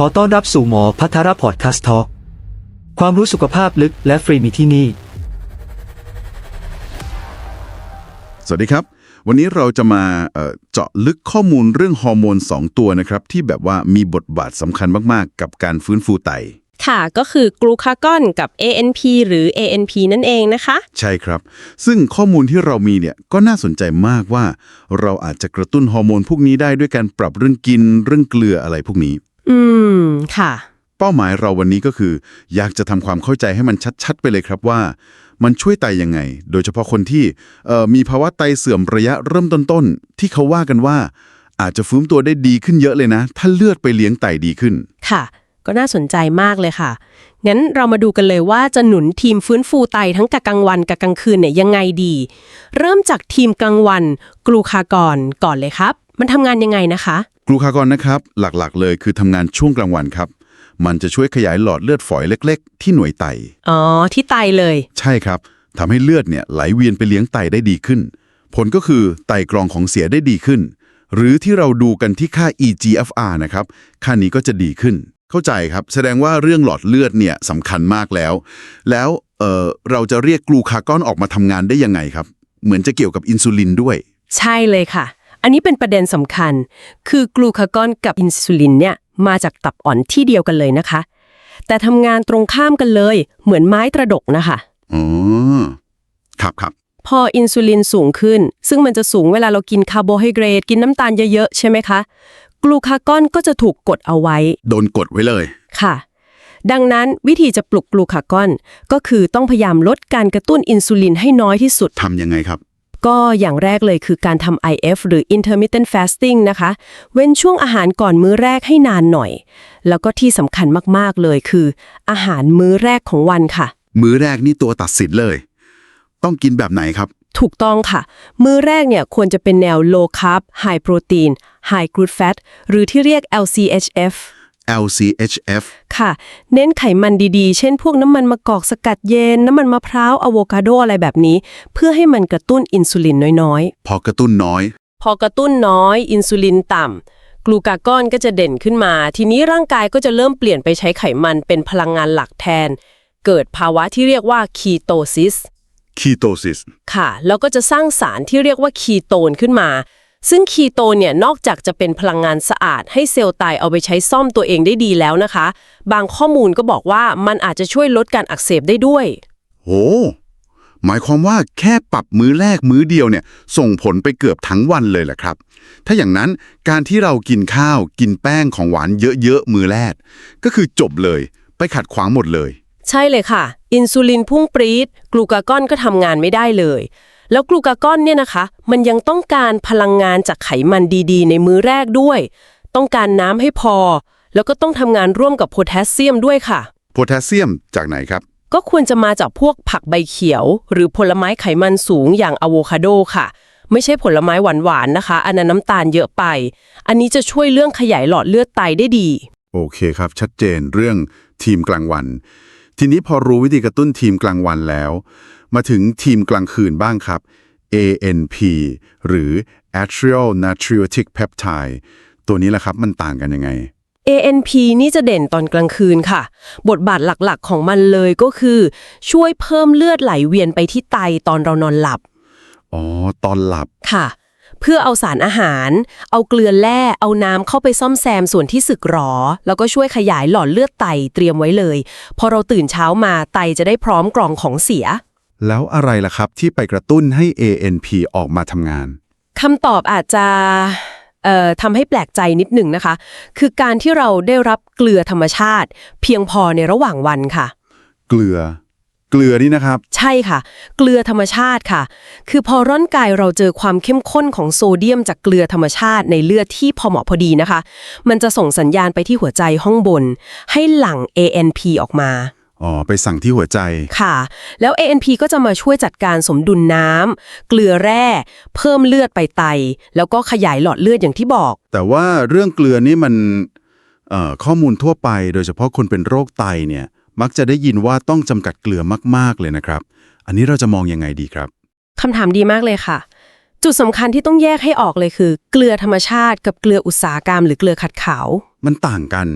ขอต้อนรับสู่หมอพัทรพอดคาสต์ทอความรู้สุขภาพลึกและฟรีมีที่นี่ สวัสดีครับ วันนี้เราจะมาเอ่อเจาะลึกข้อมูลเรื่องฮอร์โมน 2 ตัวนะครับ ที่แบบว่ามีบทบาทสำคัญมาก ๆ กับการฟื้นฟูไต ค่ะก็คือกลูคากอนกับ ANP หรือ ANP นั่นเองนะคะ ใช่ครับ ซึ่งข้อมูลที่เรามีเนี่ยก็น่าสนใจมากว่า เราอาจจะกระตุ้นฮอร์โมนพวกนี้ได้ด้วยการปรับเรื่องกินเรื่องเกลืออะไรพวกนี้ อืม ค่ะ เป้าหมายเราวันนี้ก็คือ อยากจะทำความเข้าใจให้มันชัดๆ ไปเลยครับว่า มันช่วยไตยังไง โดยเฉพาะคนที่เอ่อมีภาวะไตเสื่อมระยะเริ่มต้นๆที่เขาว่ากันว่า อาจจะฟื้นตัวได้ดีขึ้นเยอะเลยนะ ถ้าเลือดไปเลี้ยงไตดีขึ้น ค่ะ ก็น่าสนใจมากเลยค่ะ งั้นเรามาดูกันเลยว่าจะหนุนทีมฟื้นฟูไตทั้งกะกลางวันกับกลางคืนเนี่ยยังไงดี เริ่มจากทีมกลางวัน กลูคากอนก่อนเลยครับ มันทำงานยังไงนะคะ กลูคากอนนะครับหลักๆ เลยคือทำงานช่วงกลางวันครับ มันจะช่วยขยายหลอดเลือดฝอยเล็ก ๆ ที่หน่วยไต อ๋อ ที่ไตเลย ใช่ครับทำให้เลือดเนี่ยไหลเวียนไปเลี้ยงไตได้ดีขึ้น ผลก็คือไตกรองของเสียได้ดีขึ้น หรือที่เราดูกันที่ค่า eGFR นะครับ ค่านี้ก็จะดีขึ้น เข้าใจครับ แสดงว่าเรื่องหลอดเลือดเนี่ยสำคัญมากแล้ว แล้วเอ่อเราจะเรียกกลูคากอนออกมาทำงานได้ยังไงครับ เหมือนจะเกี่ยวกับอินซูลินด้วย ใช่เลยค่ะ อันนี้เป็นประเด็นสำคัญ คือกลูคากอนกับอินซูลินเนี่ยมาจากตับอ่อนที่เดียวกันเลยนะคะ แต่ทำงานตรงข้ามกันเลย เหมือนไม้ตระดกนะคะอ๋อครับครับพออินซูลินสูงขึ้น ซึ่งมันจะสูงเวลาเรากินคาร์โบไฮเดรตกินน้ำตาลเยอะๆ ใช่ไหมคะ กลูคากอนก็จะถูกกดเอาไว้ โดนกดไว้เลยค่ะ ดังนั้นวิธีจะปลุกกลูคากอน ก็คือต้องพยายามลดการกระตุ้นอินซูลินให้น้อยที่สุดทำยังไงครับ ก็อย่างแรกเลยคือการทำ IF หรือ intermittent fasting นะคะ เว้นช่วงอาหารก่อนมื้อแรกให้นานหน่อย แล้วก็ที่สำคัญมากๆเลยคือ อาหารมื้อแรกของวันค่ะ มื้อแรกนี่ตัวตัดสินเลย ต้องกินแบบไหนครับ ถูกต้องค่ะ มื้อแรกเนี่ยควรจะเป็นแนว low carb high protein high good fat หรือที่เรียก LCHF LCHF ค่ะ เน้นไขมันดีๆ เช่นพวกน้ำมันมะกอกสกัดเย็น น้ำมันมะพร้าวอะโวคาโดอะไรแบบนี้ เพื่อให้มันกระตุ้นอินซูลินน้อยๆพอกระตุ้นน้อยพอกระตุ้นน้อย อินซูลินต่ำกลูกากอนก็จะเด่นขึ้นมา ทีนี้ร่างกายก็จะเริ่มเปลี่ยนไปใช้ไขมันเป็นพลังงานหลักแทน เกิดภาวะที่เรียกว่าคีโตซิส Ketosis ค่ะ แล้วก็จะสร้างสารที่เรียกว่าคีโตนขึ้นมา ซึ่งคีโตนเนี่ยนอกจากจะเป็นพลังงานสะอาด ให้เซลล์ไตเอาไปใช้ซ่อมตัวเองได้ดีแล้วนะคะ บางข้อมูลก็บอกว่ามันอาจจะช่วยลดการอักเสบได้ด้วยโหหมายความว่าแค่ปรับมื้อแรกมื้อเดียวเนี่ย ส่งผลไปเกือบทั้งวันเลยแหละครับ ถ้าอย่างนั้นการที่เรากินข้าวกินแป้งของหวานเยอะๆมื้อแรก ก็คือจบเลย ไปขัดขวางหมดเลย ใช่เลยค่ะ อินซูลินพุ่งปรี๊ดกลูกากอนก็ทำงานไม่ได้เลย แล้วกลูกากอนเนี่ยนะคะ มันยังต้องการพลังงานจากไขมันดีๆ ในมื้อแรกด้วย ต้องการน้ำให้พอ แล้วก็ต้องทำงานร่วมกับโพแทสเซียมด้วยค่ะ โพแทสเซียมจากไหนครับ ก็ควรจะมาจากพวกผักใบเขียว หรือผลไม้ไขมันสูงอย่างอะโวคาโดค่ะ ไม่ใช่ผลไม้หวานๆนะคะ อันนั้นน้ำตาลเยอะไป อันนี้จะช่วยเรื่องขยายหลอดเลือดไตได้ดี โอเคครับ ชัดเจนเรื่องทีมกลางวัน ทีนี้พอรู้วิธีกระตุ้นทีมกลางวันแล้ว มาถึงทีมกลางคืนบ้างครับ ANP หรือ Atrial Natriuretic Peptide ตัวนี้แหละครับมันต่างกันยังไง ANP นี่จะเด่นตอนกลางคืนค่ะ บทบาทหลักๆของมันเลยก็คือ ช่วยเพิ่มเลือดไหลเวียนไปที่ไตตอนเรานอนหลับ อ๋อ ตอนหลับ ค่ะ เพื่อเอาสารอาหาร เอาเกลือแร่ เอาน้ำเข้าไปซ่อมแซมส่วนที่สึกหรอ แล้วก็ช่วยขยายหลอดเลือดไตเตรียมไว้เลย พอเราตื่นเช้ามาไตจะได้พร้อมกรองของเสีย แล้วอะไรล่ะครับที่ไปกระตุ้นให้ ANP ออกมาทำงาน คำตอบอาจจะเอ่อทำให้แปลกใจนิดหนึ่งนะคะ คือการที่เราได้รับเกลือธรรมชาติ เพียงพอในระหว่างวันค่ะ เกลือ เกลือนี่นะครับ ใช่ค่ะ เกลือธรรมชาติค่ะ คือพอร่างกายเราเจอความเข้มข้นของโซเดียมจากเกลือธรรมชาติในเลือดที่พอเหมาะพอดีนะคะ มันจะส่งสัญญาณไปที่หัวใจห้องบน ให้หลั่ง ANP ออกมา อ๋อ ไปสั่งที่หัวใจ ค่ะ แล้ว ANP ก็จะมาช่วยจัดการสมดุลน้ำ เกลือแร่ เพิ่มเลือดไปไต แล้วก็ขยายหลอดเลือดอย่างที่บอก แต่ว่าเรื่องเกลือนี่มันเอ่อข้อมูลทั่วไป โดยเฉพาะคนเป็นโรคไตเนี่ย มักจะได้ยินว่าต้องจำกัดเกลือมาก ๆ เลยนะครับ อันนี้เราจะมองยังไงดีครับคำถามดีมากเลยค่ะ จุดสำคัญที่ต้องแยกให้ออกเลยคือ เกลือธรรมชาติกับเกลืออุตสาหกรรม หรือเกลือขัดขาว มันต่างกัน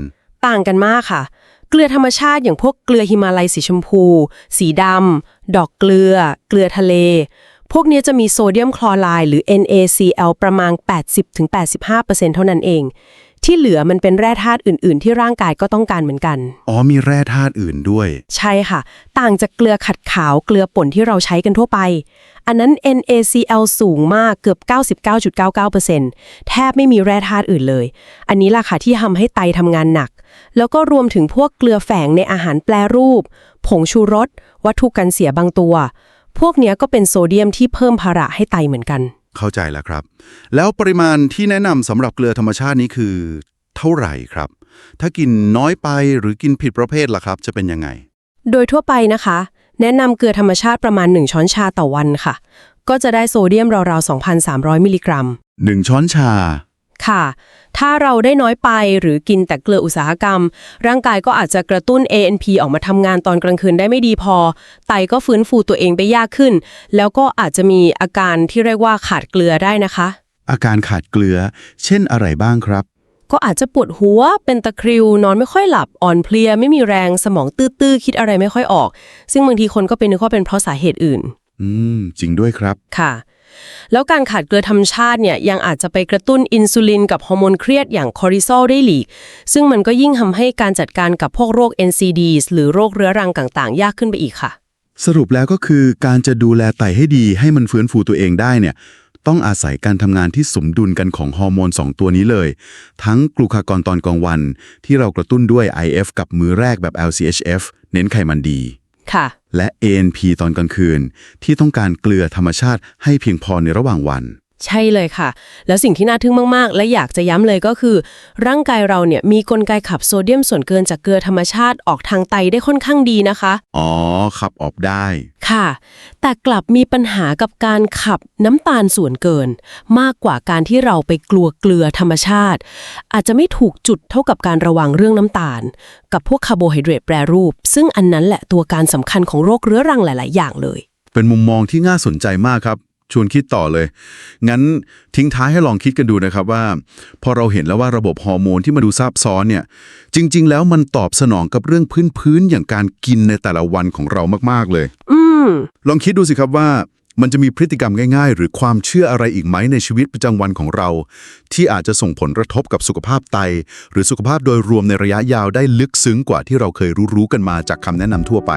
ต่างกันมากค่ะ เกลือธรรมชาติอย่างพวกเกลือหิมาลัยสีชมพู สีดำดอกเกลือ เกลือทะเล พวกเนี้ยจะมีโซเดียมคลอไรด์หรือ NaCl ประมาณ 80-85%เท่านั้นเอง ที่เหลือมันเป็นแร่ธาตุอื่น ๆ ที่ร่างกายก็ต้องการเหมือนกัน อ๋อมีแร่ธาตุอื่นด้วย ใช่ค่ะ ต่างจากเกลือขัดขาวเกลือป่นที่เราใช้กันทั่วไป อันนั้น NaCl สูงมากเกือบ 99.99%แทบไม่มีแร่ธาตุอื่นเลย อันนี้ล่ะค่ะที่ทำให้ไตทำงานหนัก แล้วก็รวมถึงพวกเกลือแฝงในอาหารแปรรูป ผงชูรส วัตถุกันเสียบางตัว พวกเนี้ยก็เป็นโซเดียมที่เพิ่มภาระให้ไตเหมือนกัน เข้าใจแล้วครับ แล้วปริมาณที่แนะนำสำหรับเกลือธรรมชาตินี้คือ เท่าไหร่ครับ ถ้ากินน้อยไปหรือกินผิดประเภทล่ะครับ จะเป็นยังไง โดยทั่วไปนะคะ แนะนำเกลือธรรมชาติประมาณ 1 ช้อนชาต่อวันค่ะ ก็จะได้โซเดียมราวๆ 2,300 มิลลิกรัม 1 ช้อนชา ค่ะ ถ้าเราได้น้อยไปหรือกินแต่เกลืออุตสาหกรรม ร่างกายก็อาจจะกระตุ้น ANP ออกมาทำงานตอนกลางคืนได้ไม่ดีพอ ไตก็ฟื้นฟูตัวเองไปยากขึ้น แล้วก็อาจจะมีอาการที่เรียกว่าขาดเกลือได้นะคะ อาการขาดเกลือ เช่นอะไรบ้างครับ ก็อาจจะปวดหัว เป็นตะคริว นอนไม่ค่อยหลับ อ่อนเพลีย ไม่มีแรง สมองตื้อๆ คิดอะไรไม่ค่อยออก ซึ่งบางทีคนก็เป็นนึกว่าเป็นเพราะสาเหตุอื่น อืม จริงด้วยครับ ค่ะ แล้วการขาดเกลือธรรมชาติเนี่ยยังอาจจะไปกระตุ้นอินซูลินกับฮอร์โมนเครียดอย่างคอร์ติซอลได้หลีก ซึ่งมันก็ยิ่งทำให้การจัดการกับพวกโรค NCDs หรือโรคเรื้อรังต่างๆ ยากขึ้นไปอีกค่ะ สรุปแล้วก็คือการจะดูแลไตให้ดีให้มันฟื้นฟูตัวเองได้เนี่ยต้องอาศัยการทำงานที่สมดุลกันของฮอร์โมน 2 ตัวนี้เลย ทั้งกลูคากอนตอนกลางวัน ที่เรากระตุ้นด้วย IF กับมือแรกแบบ LCHF เน้นไขมันดี ค่ะ และ ANP ตอนกลางคืน ที่ต้องการเกลือธรรมชาติให้เพียงพอในระหว่างวัน ใช่เลยค่ะ แล้วสิ่งที่น่าทึ่งมาก ๆ และอยากจะย้ำเลยก็คือ ร่างกายเราเนี่ยมีกลไกขับโซเดียมส่วนเกินจากเกลือธรรมชาติออกทางไตได้ค่อนข้างดีนะคะ อ๋อ ขับออกได้ ค่ะ แต่กลับมีปัญหากับการขับน้ำตาลส่วนเกิน มากกว่าการที่เราไปกลัวเกลือธรรมชาติ อาจจะไม่ถูกจุดเท่ากับการระวังเรื่องน้ำตาล กับพวกคาร์โบไฮเดรตแปรรูป ซึ่งอันนั้นแหละตัวการสำคัญของโรคเรื้อรังหลาย ๆ อย่างเลย เป็นมุมมองที่น่าสนใจมากครับ ชวนคิดต่อเลย งั้นทิ้งท้ายให้ลองคิดกันดูนะครับว่า พอเราเห็นแล้วว่าระบบฮอร์โมนที่มาดูซับซ้อนเนี่ย จริง ๆ แล้วมันตอบสนองกับเรื่องพื้นๆอย่างการกินในแต่ละวันของเรามากๆเลย อืมลองคิดดูสิครับว่ามันจะมีพฤติกรรมง่าย ๆ หรือความเชื่ออะไรอีกไหมในชีวิตประจำวันของเรา ที่อาจจะส่งผลกระทบกับสุขภาพไต หรือสุขภาพโดยรวมในระยะยาวได้ลึกซึ้งกว่าที่เราเคยรู้ๆกันมาจากคำแนะนำทั่วไป